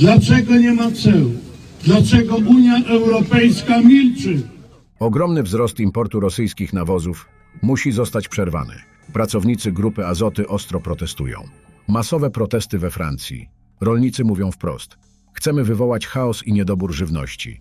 Dlaczego nie ma ceł? Dlaczego Unia Europejska milczy? Ogromny wzrost importu rosyjskich nawozów musi zostać przerwany. Pracownicy grupy Azoty ostro protestują. Masowe protesty we Francji. Rolnicy mówią wprost: Chcemy wywołać chaos i niedobór żywności.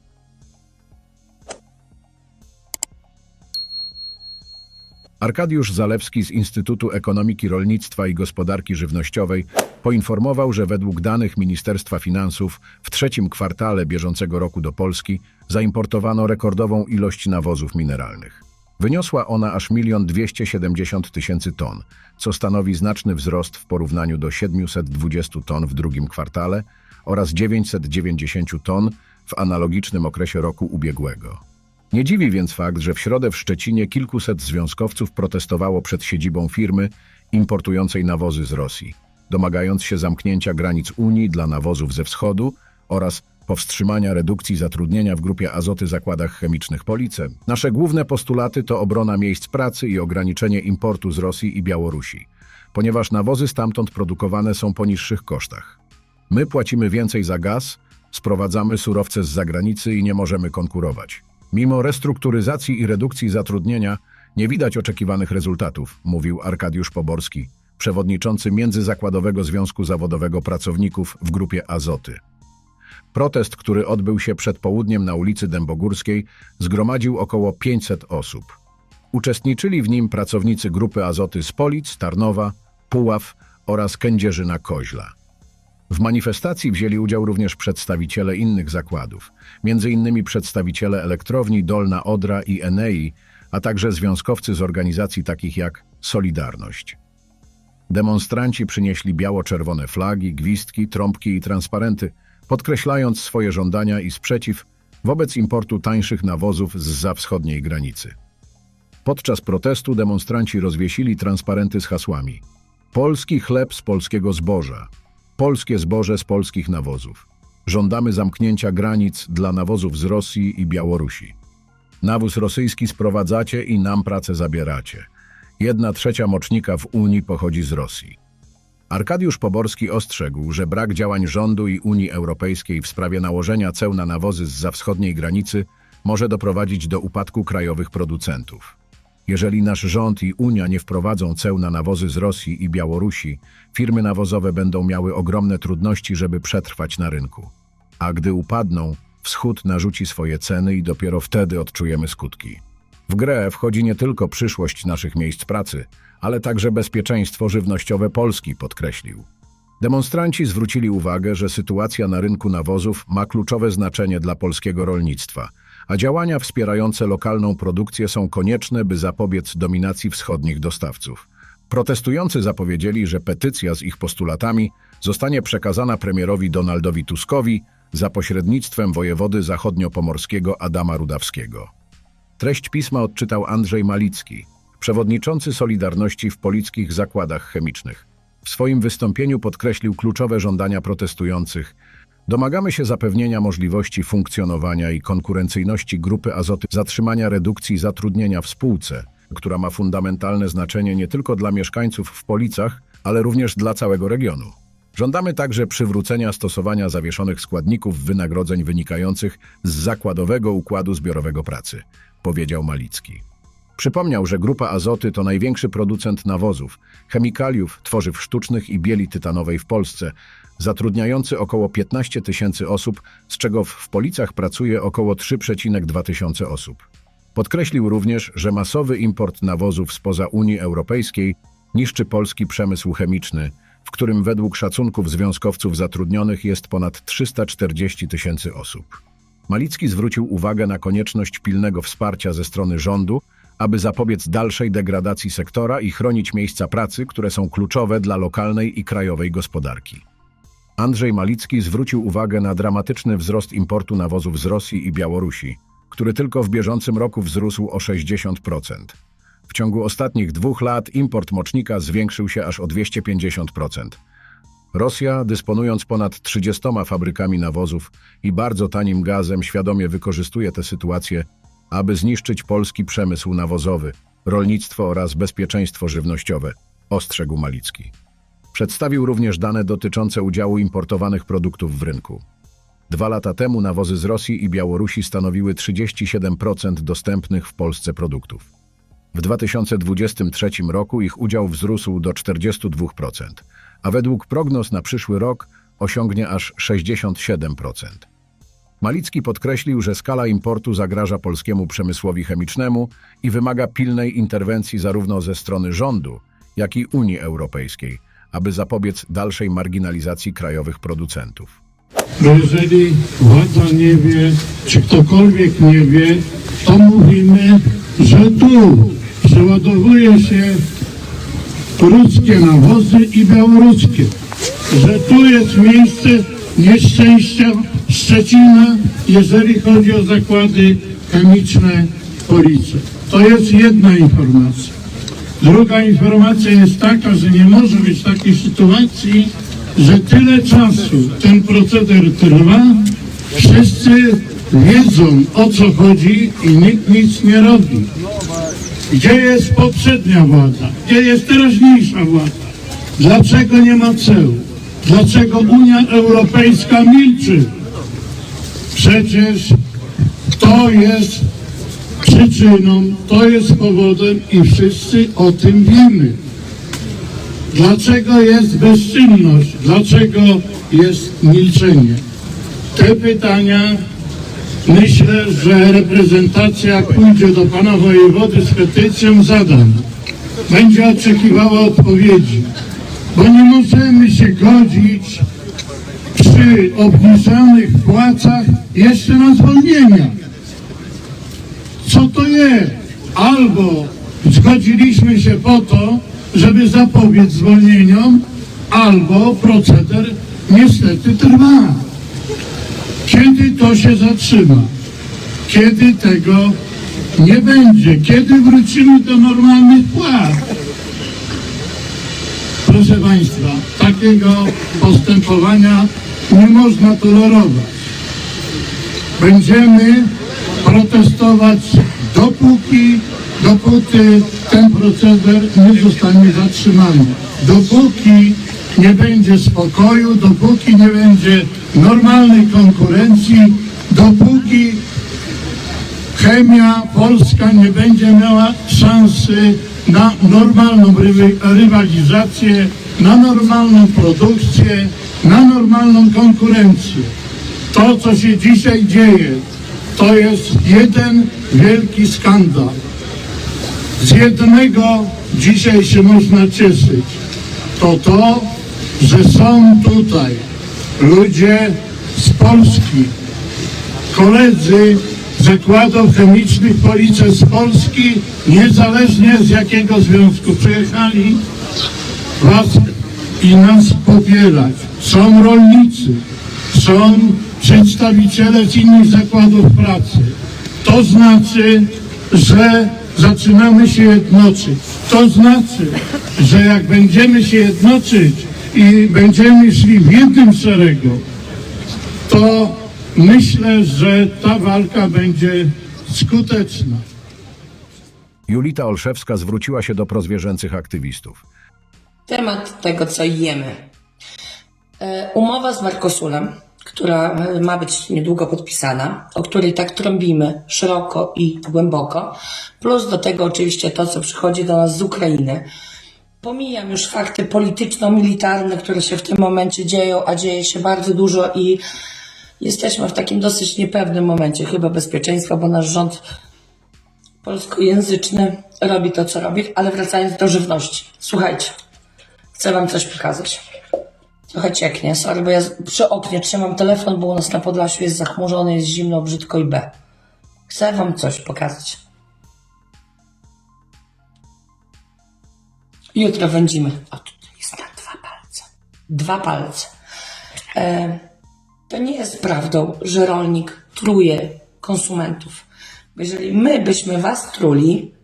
Arkadiusz Zalewski z Instytutu Ekonomiki Rolnictwa i Gospodarki Żywnościowej poinformował, że według danych Ministerstwa Finansów w trzecim kwartale bieżącego roku do Polski zaimportowano rekordową ilość nawozów mineralnych. Wyniosła ona aż 1 270 tysięcy ton, co stanowi znaczny wzrost w porównaniu do 720 ton w drugim kwartale oraz 990 ton w analogicznym okresie roku ubiegłego. Nie dziwi więc fakt, że w środę w Szczecinie kilkuset związkowców protestowało przed siedzibą firmy importującej nawozy z Rosji, domagając się zamknięcia granic Unii dla nawozów ze wschodu oraz powstrzymania redukcji zatrudnienia w grupie Azoty Zakładach Chemicznych Police. Nasze główne postulaty to obrona miejsc pracy i ograniczenie importu z Rosji i Białorusi, ponieważ nawozy stamtąd produkowane są po niższych kosztach. My płacimy więcej za gaz, sprowadzamy surowce z zagranicy i nie możemy konkurować. Mimo restrukturyzacji i redukcji zatrudnienia nie widać oczekiwanych rezultatów, mówił Arkadiusz Poborski, przewodniczący Międzyzakładowego Związku Zawodowego Pracowników w grupie Azoty. Protest, który odbył się przed południem na ulicy Dębogórskiej, zgromadził około 500 osób. Uczestniczyli w nim pracownicy grupy Azoty z Polic, Tarnowa, Puław oraz Kędzierzyna Koźla. W manifestacji wzięli udział również przedstawiciele innych zakładów, m.in. przedstawiciele elektrowni Dolna Odra i Enei, a także związkowcy z organizacji takich jak Solidarność. Demonstranci przynieśli biało-czerwone flagi, gwizdki, trąbki i transparenty, podkreślając swoje żądania i sprzeciw wobec importu tańszych nawozów z za wschodniej granicy. Podczas protestu demonstranci rozwiesili transparenty z hasłami Polski chleb z polskiego zboża, polskie zboże z polskich nawozów. Żądamy zamknięcia granic dla nawozów z Rosji i Białorusi. Nawóz rosyjski sprowadzacie i nam pracę zabieracie. Jedna trzecia mocznika w Unii pochodzi z Rosji. Arkadiusz Poborski ostrzegł, że brak działań rządu i Unii Europejskiej w sprawie nałożenia ceł na nawozy z za wschodniej granicy może doprowadzić do upadku krajowych producentów. Jeżeli nasz rząd i Unia nie wprowadzą ceł na nawozy z Rosji i Białorusi, firmy nawozowe będą miały ogromne trudności, żeby przetrwać na rynku. A gdy upadną, wschód narzuci swoje ceny i dopiero wtedy odczujemy skutki. W grę wchodzi nie tylko przyszłość naszych miejsc pracy, ale także bezpieczeństwo żywnościowe Polski, podkreślił. Demonstranci zwrócili uwagę, że sytuacja na rynku nawozów ma kluczowe znaczenie dla polskiego rolnictwa, a działania wspierające lokalną produkcję są konieczne, by zapobiec dominacji wschodnich dostawców. Protestujący zapowiedzieli, że petycja z ich postulatami zostanie przekazana premierowi Donaldowi Tuskowi za pośrednictwem wojewody zachodniopomorskiego Adama Rudawskiego. Treść pisma odczytał Andrzej Malicki, przewodniczący Solidarności w Polickich Zakładach Chemicznych. W swoim wystąpieniu podkreślił kluczowe żądania protestujących. Domagamy się zapewnienia możliwości funkcjonowania i konkurencyjności grupy azoty, zatrzymania redukcji zatrudnienia w spółce, która ma fundamentalne znaczenie nie tylko dla mieszkańców w Policach, ale również dla całego regionu. Żądamy także przywrócenia stosowania zawieszonych składników wynagrodzeń wynikających z zakładowego układu zbiorowego pracy, powiedział Malicki. Przypomniał, że Grupa Azoty to największy producent nawozów, chemikaliów, tworzyw sztucznych i bieli tytanowej w Polsce, zatrudniający około 15 tysięcy osób, z czego w, Policach pracuje około 3,2 tysiące osób. Podkreślił również, że masowy import nawozów spoza Unii Europejskiej niszczy polski przemysł chemiczny, w którym według szacunków związkowców zatrudnionych jest ponad 340 tysięcy osób. Malicki zwrócił uwagę na konieczność pilnego wsparcia ze strony rządu, aby zapobiec dalszej degradacji sektora i chronić miejsca pracy, które są kluczowe dla lokalnej i krajowej gospodarki. Andrzej Malicki zwrócił uwagę na dramatyczny wzrost importu nawozów z Rosji i Białorusi, który tylko w bieżącym roku wzrósł o 60%. W ciągu ostatnich dwóch lat import mocznika zwiększył się aż o 250%. Rosja, dysponując ponad 30 fabrykami nawozów i bardzo tanim gazem, świadomie wykorzystuje tę sytuację, aby zniszczyć polski przemysł nawozowy, rolnictwo oraz bezpieczeństwo żywnościowe, ostrzegł Malicki. Przedstawił również dane dotyczące udziału importowanych produktów w rynku. Dwa lata temu nawozy z Rosji i Białorusi stanowiły 37% dostępnych w Polsce produktów. W 2023 roku ich udział wzrósł do 42%, a według prognoz na przyszły rok osiągnie aż 67%. Malicki podkreślił, że skala importu zagraża polskiemu przemysłowi chemicznemu i wymaga pilnej interwencji zarówno ze strony rządu, jak i Unii Europejskiej, aby zapobiec dalszej marginalizacji krajowych producentów. Bo jeżeli władza nie wie, czy ktokolwiek nie wie, to mówimy, że tu przeładowuje się ruskie nawozy i białoruskie. Że tu jest miejsce nieszczęścia Szczecina, jeżeli chodzi o zakłady chemiczne Police. To jest jedna informacja. Druga informacja jest taka, że nie może być takiej sytuacji, że tyle czasu ten proceder trwa, wszyscy wiedzą o co chodzi i nikt nic nie robi. Gdzie jest poprzednia władza? Gdzie jest teraźniejsza władza? Dlaczego nie ma ceł? Dlaczego Unia Europejska milczy? Przecież to jest przyczyną, to jest powodem i wszyscy o tym wiemy. Dlaczego jest bezczynność? Dlaczego jest milczenie? Te pytania myślę, że reprezentacja pójdzie do pana wojewody z petycją zadam. Będzie oczekiwała odpowiedzi, bo nie możemy się godzić przy obniżanych płacach jeszcze na zwolnienia co to jest. Albo zgodziliśmy się po to, żeby zapobiec zwolnieniom, albo proceder niestety trwa. Kiedy to się zatrzyma? Kiedy tego nie będzie? Kiedy wrócimy do normalnych płac? Proszę Państwa, takiego postępowania nie można tolerować. Będziemy protestować dopóki, dopóty ten proceder nie zostanie zatrzymany. Dopóki nie będzie spokoju, dopóki nie będzie normalnej konkurencji, dopóki chemia polska nie będzie miała szansy na normalną rywalizację, na normalną produkcję, na normalną konkurencję. To, co się dzisiaj dzieje, to jest jeden wielki skandal. Z jednego dzisiaj się można cieszyć. To to, że są tutaj ludzie z Polski, koledzy zakładów chemicznych Police z Polski, niezależnie z jakiego związku przyjechali, was i nas popierać. Są rolnicy, są przedstawiciele z innych zakładów pracy. To znaczy, że zaczynamy się jednoczyć. To znaczy, że jak będziemy się jednoczyć i będziemy szli w jednym szeregu, to myślę, że ta walka będzie skuteczna. Julita Olszewska zwróciła się do prozwierzęcych aktywistów. Temat tego, co jemy. E, Umowa z Mercosurem, która e, ma być niedługo podpisana, o której tak trąbimy szeroko i głęboko, plus do tego oczywiście to, co przychodzi do nas z Ukrainy. Pomijam już fakty polityczno-militarne, które się w tym momencie dzieją, a dzieje się bardzo dużo i jesteśmy w takim dosyć niepewnym momencie chyba bezpieczeństwa, bo nasz rząd polskojęzyczny robi to, co robi, ale wracając do żywności. Słuchajcie, chcę wam coś pokazać. Trochę cieknie, sorry, bo ja przy oknie trzymam telefon, bo u nas na Podlasiu jest zachmurzone, jest zimno, brzydko i B. Chcę wam coś pokazać. Jutro wędzimy. O, tutaj jest na dwa palce. Dwa palce. E, to nie jest prawdą, że rolnik truje konsumentów. Jeżeli my byśmy was truli,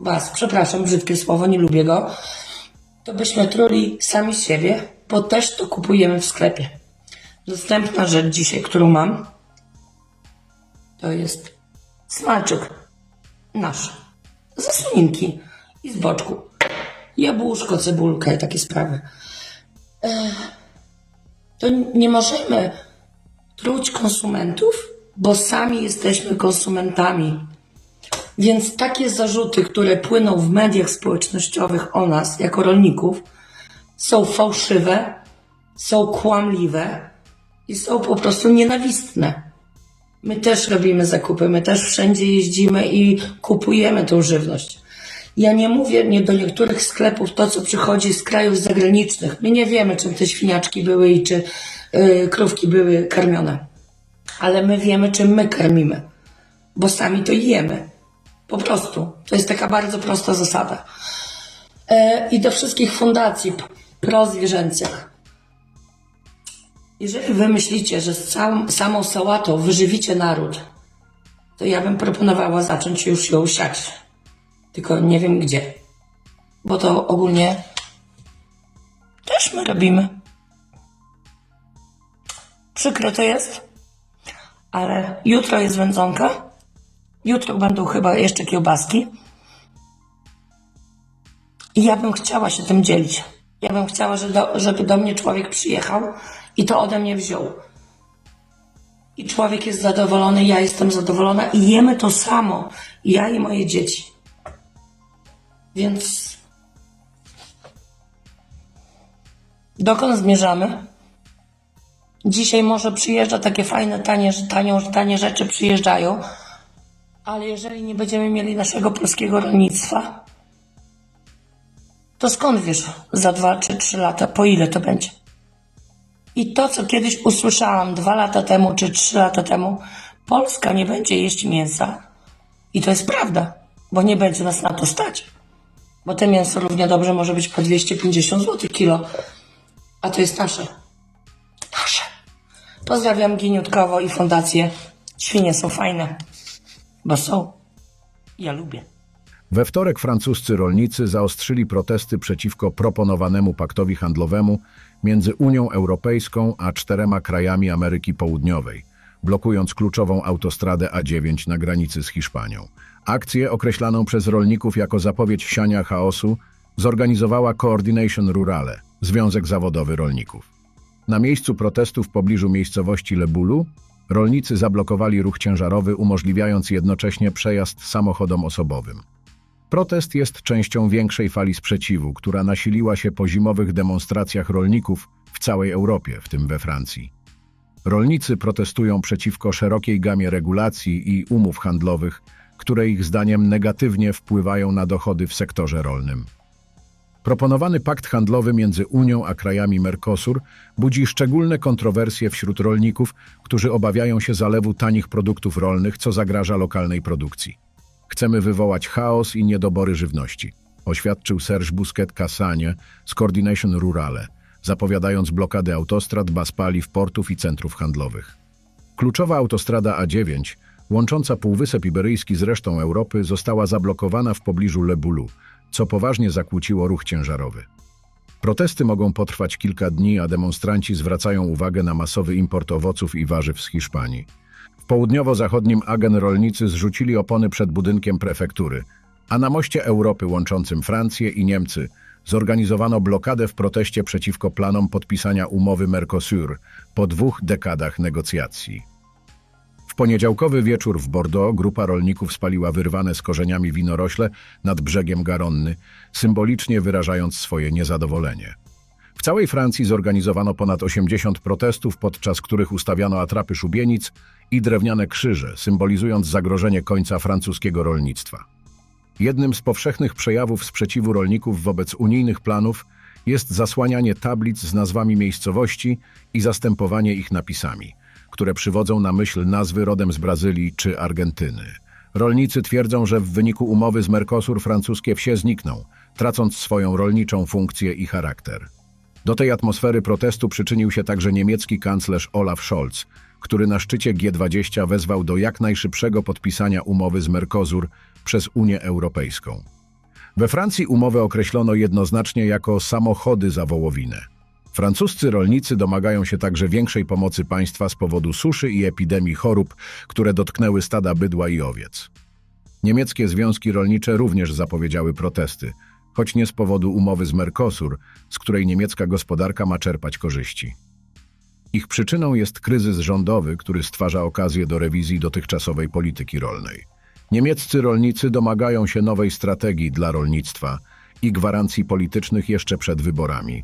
was, przepraszam, brzydkie słowo, nie lubię go, to byśmy truli sami siebie, bo też to kupujemy w sklepie. Następna rzecz dzisiaj, którą mam, to jest smalczyk nasz. Ze słoninki i z boczku. Jabłuszko, cebulka i takie sprawy. to nie możemy truć konsumentów, bo sami jesteśmy konsumentami. Więc takie zarzuty, które płyną w mediach społecznościowych o nas jako rolników, są fałszywe, są kłamliwe i są po prostu nienawistne. My też robimy zakupy, my też wszędzie jeździmy i kupujemy tą żywność. Ja nie mówię nie do niektórych sklepów to, co przychodzi z krajów zagranicznych. My nie wiemy, czym te świniaczki były i czy y, krówki były karmione. Ale my wiemy, czym my karmimy, bo sami to jemy. Po prostu. To jest taka bardzo prosta zasada. E, I do wszystkich fundacji prozwierzęcych. Jeżeli wy myślicie, że samą sałatą wyżywicie naród, to ja bym proponowała zacząć już ją siać. Tylko nie wiem gdzie. Bo to ogólnie też my robimy. Przykre to jest, ale jutro jest wędzonka. Jutro będą chyba jeszcze kiełbaski. I ja bym chciała się tym dzielić. Ja bym chciała, że do, żeby do mnie człowiek przyjechał i to ode mnie wziął. I człowiek jest zadowolony, ja jestem zadowolona i jemy to samo. Ja i moje dzieci. Więc dokąd zmierzamy? Dzisiaj może przyjeżdża takie fajne, tanie, tanie, tanie rzeczy przyjeżdżają, ale jeżeli nie będziemy mieli naszego polskiego rolnictwa, to skąd wiesz za dwa czy trzy lata, po ile to będzie? I to, co kiedyś usłyszałam dwa lata temu czy trzy lata temu, Polska nie będzie jeść mięsa. I to jest prawda, bo nie będzie nas na to stać. Bo te mięso równie dobrze może być po 250 zł kilo, a to jest nasze. Nasze. Pozdrawiam Giniutkowo i fundację. Świnie są fajne, bo są. Ja lubię. We wtorek francuscy rolnicy zaostrzyli protesty przeciwko proponowanemu paktowi handlowemu między Unią Europejską a czterema krajami Ameryki Południowej, blokując kluczową autostradę A9 na granicy z Hiszpanią. Akcję określaną przez rolników jako zapowiedź siania chaosu zorganizowała Coordination Rurale, Związek Zawodowy Rolników. Na miejscu protestu w pobliżu miejscowości Lebulu rolnicy zablokowali ruch ciężarowy, umożliwiając jednocześnie przejazd samochodom osobowym. Protest jest częścią większej fali sprzeciwu, która nasiliła się po zimowych demonstracjach rolników w całej Europie, w tym we Francji. Rolnicy protestują przeciwko szerokiej gamie regulacji i umów handlowych, które ich zdaniem negatywnie wpływają na dochody w sektorze rolnym. Proponowany pakt handlowy między Unią a krajami Mercosur budzi szczególne kontrowersje wśród rolników, którzy obawiają się zalewu tanich produktów rolnych, co zagraża lokalnej produkcji. Chcemy wywołać chaos i niedobory żywności, oświadczył Serge Busquet Cassanie z Coordination Rurale, zapowiadając blokadę autostrad, baz paliw, portów i centrów handlowych. Kluczowa autostrada A9, łącząca Półwysep Iberyjski z resztą Europy, została zablokowana w pobliżu Lebulu, co poważnie zakłóciło ruch ciężarowy. Protesty mogą potrwać kilka dni, a demonstranci zwracają uwagę na masowy import owoców i warzyw z Hiszpanii. W południowo-zachodnim Agen rolnicy zrzucili opony przed budynkiem prefektury, a na moście Europy łączącym Francję i Niemcy zorganizowano blokadę w proteście przeciwko planom podpisania umowy Mercosur po dwóch dekadach negocjacji. W poniedziałkowy wieczór w Bordeaux grupa rolników spaliła wyrwane z korzeniami winorośle nad brzegiem Garonny, symbolicznie wyrażając swoje niezadowolenie. W całej Francji zorganizowano ponad 80 protestów, podczas których ustawiano atrapy szubienic i drewniane krzyże, symbolizując zagrożenie końca francuskiego rolnictwa. Jednym z powszechnych przejawów sprzeciwu rolników wobec unijnych planów jest zasłanianie tablic z nazwami miejscowości i zastępowanie ich napisami, które przywodzą na myśl nazwy rodem z Brazylii czy Argentyny. Rolnicy twierdzą, że w wyniku umowy z Mercosur francuskie wsie znikną, tracąc swoją rolniczą funkcję i charakter. Do tej atmosfery protestu przyczynił się także niemiecki kanclerz Olaf Scholz, który na szczycie G20 wezwał do jak najszybszego podpisania umowy z Mercosur przez Unię Europejską. We Francji umowę określono jednoznacznie jako samochody za wołowinę. Francuscy rolnicy domagają się także większej pomocy państwa z powodu suszy i epidemii chorób, które dotknęły stada bydła i owiec. Niemieckie związki rolnicze również zapowiedziały protesty, choć nie z powodu umowy z Mercosur, z której niemiecka gospodarka ma czerpać korzyści. Ich przyczyną jest kryzys rządowy, który stwarza okazję do rewizji dotychczasowej polityki rolnej. Niemieccy rolnicy domagają się nowej strategii dla rolnictwa i gwarancji politycznych jeszcze przed wyborami.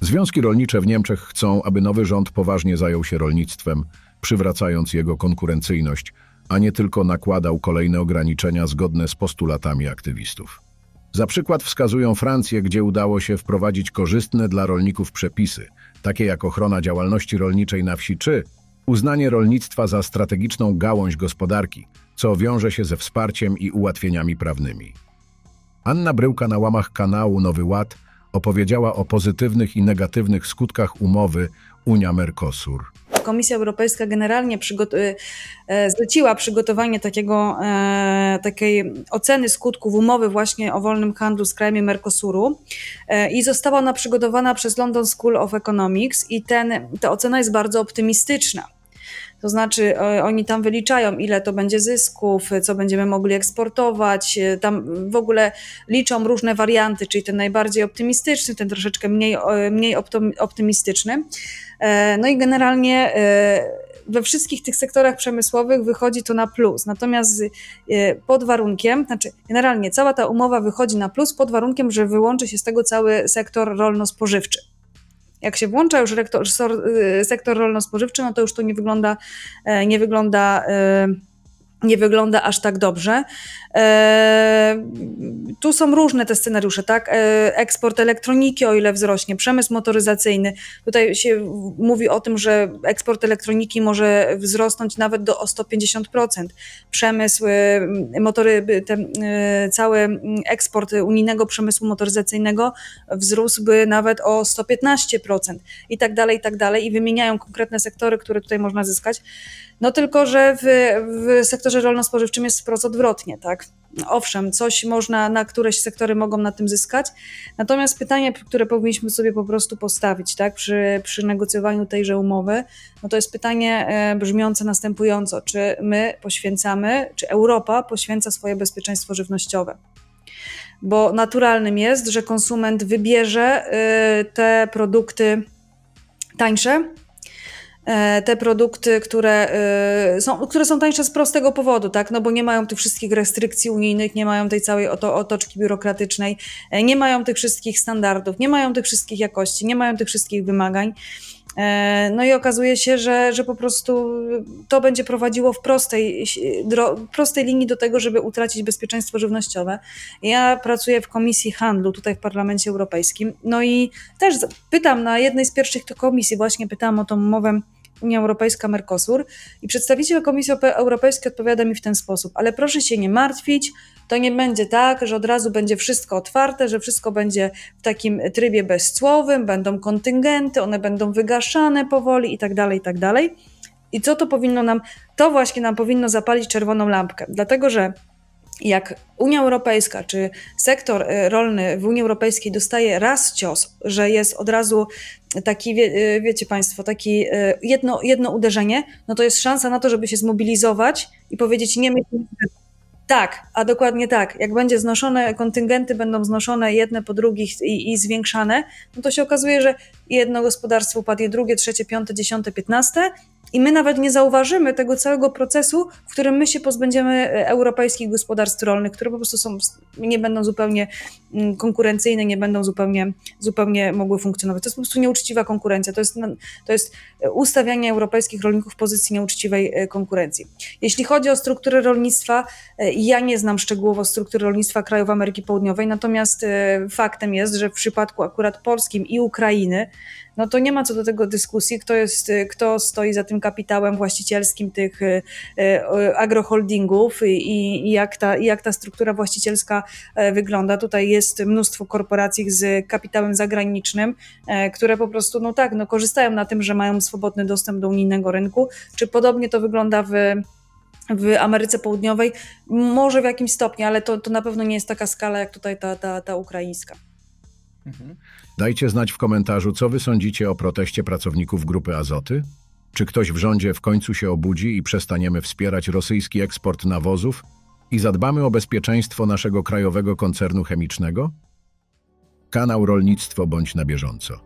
Związki rolnicze w Niemczech chcą, aby nowy rząd poważnie zajął się rolnictwem, przywracając jego konkurencyjność, a nie tylko nakładał kolejne ograniczenia zgodne z postulatami aktywistów. Za przykład wskazują Francję, gdzie udało się wprowadzić korzystne dla rolników przepisy, takie jak ochrona działalności rolniczej na wsi czy uznanie rolnictwa za strategiczną gałąź gospodarki, co wiąże się ze wsparciem i ułatwieniami prawnymi. Anna Bryłka na łamach kanału Nowy Ład opowiedziała o pozytywnych i negatywnych skutkach umowy Unia-Mercosur. Komisja Europejska generalnie przygot- y, e, zleciła przygotowanie takiego, e, takiej oceny skutków umowy właśnie o wolnym handlu z krajami Mercosuru e, i została ona przygotowana przez London School of Economics i ten, ta ocena jest bardzo optymistyczna. To znaczy, e, oni tam wyliczają, ile to będzie zysków, co będziemy mogli eksportować. e, Tam w ogóle liczą różne warianty, czyli ten najbardziej optymistyczny, ten troszeczkę mniej, e, mniej optym- optymistyczny. E, No i generalnie e, we wszystkich tych sektorach przemysłowych wychodzi to na plus. Natomiast e, pod warunkiem, znaczy generalnie cała ta umowa wychodzi na plus pod warunkiem, że wyłączy się z tego cały sektor rolno-spożywczy. Jak się włącza już rektor, y, sektor rolno-spożywczy, no to już to nie wygląda, e, nie wygląda, e, nie wygląda aż tak dobrze. E, Tu są różne te scenariusze, tak? E, Eksport elektroniki, o ile wzrośnie, przemysł motoryzacyjny. Tutaj się mówi o tym, że eksport elektroniki może wzrosnąć nawet do o 150%. Przemysł, e, motory, ten, cały eksport unijnego przemysłu motoryzacyjnego wzrósłby nawet o 115% i tak dalej, i tak dalej. I wymieniają konkretne sektory, które tutaj można zyskać. No tylko, że w, w sektorze rolno-spożywczym jest wprost odwrotnie, tak? Owszem, coś można, na któreś sektory mogą na tym zyskać, natomiast pytanie, które powinniśmy sobie po prostu postawić, tak, przy, przy negocjowaniu tejże umowy, no to jest pytanie e, brzmiące następująco, czy my poświęcamy, czy Europa poświęca swoje bezpieczeństwo żywnościowe? Bo naturalnym jest, że konsument wybierze e, te produkty tańsze, te produkty, które e, są, które są tańsze z prostego powodu, tak? No bo nie mają tych wszystkich restrykcji unijnych, nie mają tej całej oto, otoczki biurokratycznej, e, nie mają tych wszystkich standardów, nie mają tych wszystkich jakości, nie mają tych wszystkich wymagań. E, No i okazuje się, że, że po prostu to będzie prowadziło w prostej, dro, prostej linii do tego, żeby utracić bezpieczeństwo żywnościowe. Ja pracuję w Komisji Handlu tutaj w Parlamencie Europejskim. No i też pytam na jednej z pierwszych komisji, właśnie pytałam o tą umowę Unia Europejska-Mercosur i przedstawiciel Komisji Ope- Europejskiej odpowiada mi w ten sposób, ale proszę się nie martwić, to nie będzie tak, że od razu będzie wszystko otwarte, że wszystko będzie w takim trybie bezcłowym, będą kontyngenty, one będą wygaszane powoli i tak dalej, i tak dalej. I co to powinno nam, to właśnie nam powinno zapalić czerwoną lampkę, dlatego że jak Unia Europejska czy sektor e, rolny w Unii Europejskiej dostaje raz cios, że jest od razu taki, wie, e, wiecie Państwo, taki e, jedno, jedno uderzenie, no to jest szansa na to, żeby się zmobilizować i powiedzieć nie my. Tak, a dokładnie tak. Jak będzie znoszone, kontyngenty będą znoszone jedne po drugich i, i zwiększane, no to się okazuje, że jedno gospodarstwo upadnie, drugie, trzecie, piąte, dziesiąte, piętnaste i my nawet nie zauważymy tego całego procesu, w którym my się pozbędziemy e, europejskich gospodarstw rolnych, które po prostu są, nie będą zupełnie mm, konkurencyjne, nie będą zupełnie, zupełnie mogły funkcjonować. To jest po prostu nieuczciwa konkurencja. To jest, to jest e, ustawianie europejskich rolników w pozycji nieuczciwej e, konkurencji. Jeśli chodzi o strukturę rolnictwa, ja nie znam szczegółowo struktury rolnictwa krajów Ameryki Południowej, natomiast faktem jest, że w przypadku akurat polskim i Ukrainy, no to nie ma co do tego dyskusji, kto, jest, e, kto stoi za tym kapitałem właścicielskim tych e, e, agroholdingów i, i, jak ta, i jak ta struktura właścicielska e, wygląda. Tutaj jest mnóstwo korporacji z kapitałem zagranicznym, e, które po prostu, no tak, no korzystają na tym, że mają swobodny dostęp do unijnego rynku. Czy podobnie to wygląda w w Ameryce Południowej, może w jakimś stopniu, ale to, to na pewno nie jest taka skala jak tutaj ta, ta, ta ukraińska. Dajcie znać w komentarzu, co wy sądzicie o proteście pracowników grupy Azoty? Czy ktoś w rządzie w końcu się obudzi i przestaniemy wspierać rosyjski eksport nawozów i zadbamy o bezpieczeństwo naszego krajowego koncernu chemicznego? Kanał Rolnictwo bądź na bieżąco.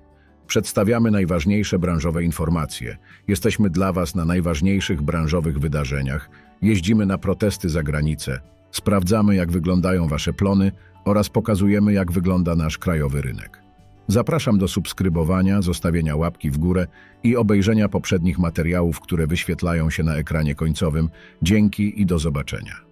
Przedstawiamy najważniejsze branżowe informacje. Jesteśmy dla Was na najważniejszych branżowych wydarzeniach. Jeździmy na protesty za granicę. Sprawdzamy, jak wyglądają Wasze plony oraz pokazujemy, jak wygląda nasz krajowy rynek. Zapraszam do subskrybowania, zostawienia łapki w górę i obejrzenia poprzednich materiałów, które wyświetlają się na ekranie końcowym. Dzięki i do zobaczenia.